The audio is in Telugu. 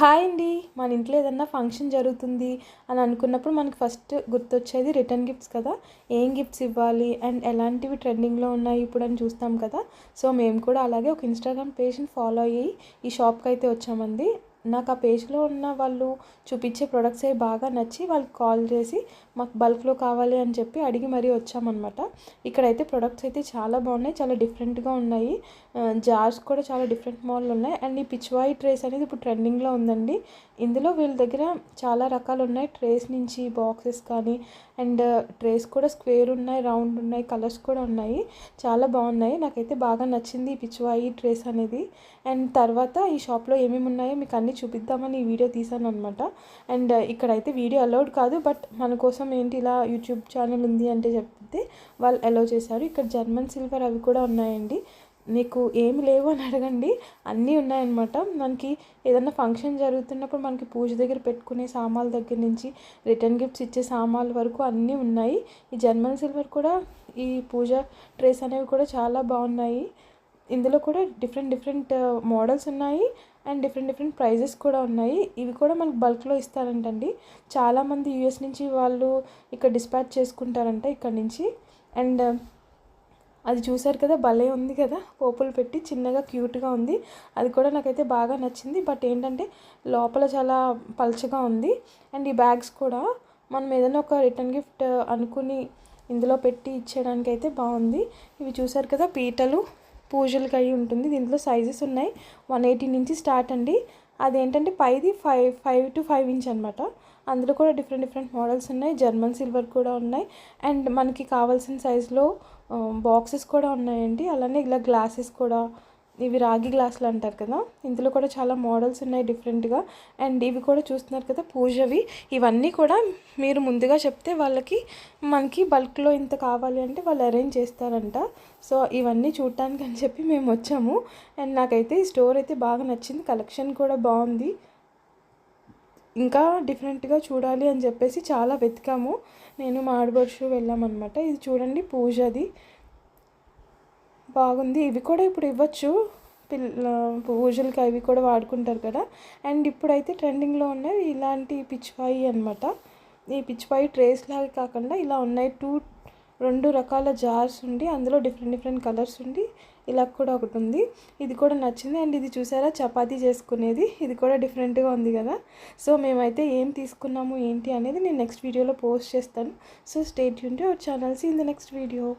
హాయ్ అండి మన ఇంట్లో ఏదన్నా ఫంక్షన్ జరుగుతుంది అని అనుకున్నప్పుడు మనకు ఫస్ట్ గుర్తొచ్చేది రిటర్న్ గిఫ్ట్స్ కదా. ఏం గిఫ్ట్స్ ఇవ్వాలి అండ్ ఎలాంటివి ట్రెండింగ్లో ఉన్నాయి ఇప్పుడు అని చూస్తాం కదా. సో మేము కూడా అలాగే ఒక ఇన్స్టాగ్రామ్ పేజ్ని ఫాలో అయ్యి ఈ షాప్కి అయితే వచ్చామండి. నాకు ఆ పేజ్లో ఉన్న వాళ్ళు చూపించే ప్రొడక్ట్స్ అవి బాగా నచ్చి వాళ్ళకి కాల్ చేసి మాకు బల్క్లో కావాలి అని చెప్పి అడిగి మరీ వచ్చామన్నమాట. ఇక్కడైతే ప్రొడక్ట్స్ అయితే చాలా బాగున్నాయి చాలా డిఫరెంట్గా ఉన్నాయి. జార్స్ కూడా చాలా డిఫరెంట్ మోడల్ ఉన్నాయి. అండ్ ఈ పిచ్వాయి ట్రేస్ అనేది ఇప్పుడు ట్రెండింగ్లో ఉందండి. ఇందులో వీళ్ళ దగ్గర చాలా రకాలు ఉన్నాయి. ట్రేస్ నుంచి బాక్సెస్ కానీ అండ్ ట్రేస్ కూడా స్క్వేర్ ఉన్నాయి రౌండ్ ఉన్నాయి కలర్స్ కూడా ఉన్నాయి. చాలా బాగున్నాయి. నాకైతే బాగా నచ్చింది ఈ పిచ్వాయి ట్రేస్ అనేది. అండ్ తర్వాత ఈ షాప్లో ఏమేమి ఉన్నాయో మీకు అన్ని చూపిద్దామని ఈ వీడియో తీసాను అనమాట అండ్ uh, ఇక్కడైతే వీడియో అలౌడ్ కాదు బట్ మన కోసం ఏంటి ఇలా యూట్యూబ్ ఛానల్ ఉంది అంటే చెప్తే వాళ్ళు అలౌ చేశారు. ఇక్కడ జర్మన్ సిల్వర్ అవి కూడా ఉన్నాయండి. మీకు ఏమి లేవు అని అడగండి. అన్నీ ఉన్నాయన్నమాట. మనకి ఏదైనా ఫంక్షన్ జరుగుతున్నప్పుడు మనకి పూజ దగ్గర పెట్టుకునే సామాన్ల దగ్గర నుంచి రిటర్న్ గిఫ్ట్స్ ఇచ్చే సామాన్ల వరకు అన్నీ ఉన్నాయి. ఈ జర్మన్ సిల్వర్ కూడా ఈ పూజ ట్రేస్ అనేవి కూడా చాలా బాగున్నాయి. ఇందులో కూడా డిఫరెంట్ డిఫరెంట్ మోడల్స్ ఉన్నాయి అండ్ డిఫరెంట్ డిఫరెంట్ ప్రైజెస్ కూడా ఉన్నాయి. ఇవి కూడా మనకు బల్క్లో ఇస్తారంటండి. చాలామంది యూఎస్ నుంచి వాళ్ళు ఇక్కడ డిస్పాచ్ చేసుకుంటారంట ఇక్కడ నుంచి. అండ్ uh, అది చూసారు కదా భలే ఉంది కదా పోపులు పెట్టి చిన్నగా క్యూట్గా ఉంది. అది కూడా నాకైతే బాగా నచ్చింది. బట్ ఏంటంటే లోపల చాలా పల్చగా ఉంది. అండ్ ఈ బ్యాగ్స్ కూడా మనం ఏదైనా ఒక రిటర్న్ గిఫ్ట్ uh, అనుకుని ఇందులో పెట్టి ఇచ్చేయడానికి అయితే బాగుంది. ఇవి చూసారు కదా పీటలు. పూజలకి అయి ఉంటుంది. దీంట్లో సైజెస్ ఉన్నాయి. వన్ ఎయిటీ నుంచి స్టార్ట్ అండి. అదేంటంటే పైది five five to five inch అనమాట అందులో కూడా డిఫరెంట్ డిఫరెంట్ మోడల్స్ ఉన్నాయి. జర్మన్ సిల్వర్ కూడా ఉన్నాయి. అండ్ మనకి కావాల్సిన సైజులో బాక్సెస్ um, కూడా ఉన్నాయండి. అలానే ఇలా గ్లాసెస్ కూడా ఇవి రాగి గ్లాసులు అంటారు కదా ఇందులో కూడా చాలా మోడల్స్ ఉన్నాయి డిఫరెంట్గా. అండ్ ఇవి కూడా చూస్తున్నారు కదా పూజవి. ఇవన్నీ కూడా మీరు ముందుగా చెప్తే వాళ్ళకి మనకి బల్క్లో ఇంత కావాలి అంటే వాళ్ళు అరేంజ్ చేస్తారంట. సో ఇవన్నీ చూడటానికి అని చెప్పి మేము వచ్చాము. అండ్ నాకైతే ఈ స్టోర్ అయితే బాగా నచ్చింది. కలెక్షన్ కూడా బాగుంది. ఇంకా డిఫరెంట్గా చూడాలి అని చెప్పేసి చాలా వెతికాము. నేను మా వెళ్ళామన్నమాట. ఇది చూడండి పూజది. బాగుంది. ఇవి కూడా ఇప్పుడు ఇవ్వచ్చు. పిల్ల పూజలకి అవి కూడా వాడుకుంటారు కదా. అండ్ ఇప్పుడైతే ట్రెండింగ్లో ఉన్నాయి ఇలాంటి పిచ్చిపాయి అనమాట ఈ పిచ్చిపాయి ట్రేస్ లాగా కాకుండా ఇలా ఉన్నాయి. టూ రెండు రకాల జార్స్ ఉండి అందులో డిఫరెంట్ డిఫరెంట్ కలర్స్ ఉండి ఇలా కూడా ఒకటి ఉంది. ఇది కూడా నచ్చింది. అండ్ ఇది చూసారా? చపాతీ చేసుకునేది. ఇది కూడా డిఫరెంట్గా ఉంది కదా. సో మేమైతే ఏం తీసుకున్నాము ఏంటి అనేది నేను నెక్స్ట్ వీడియోలో పోస్ట్ చేస్తాను. So stay Yoon to our channels in the next video.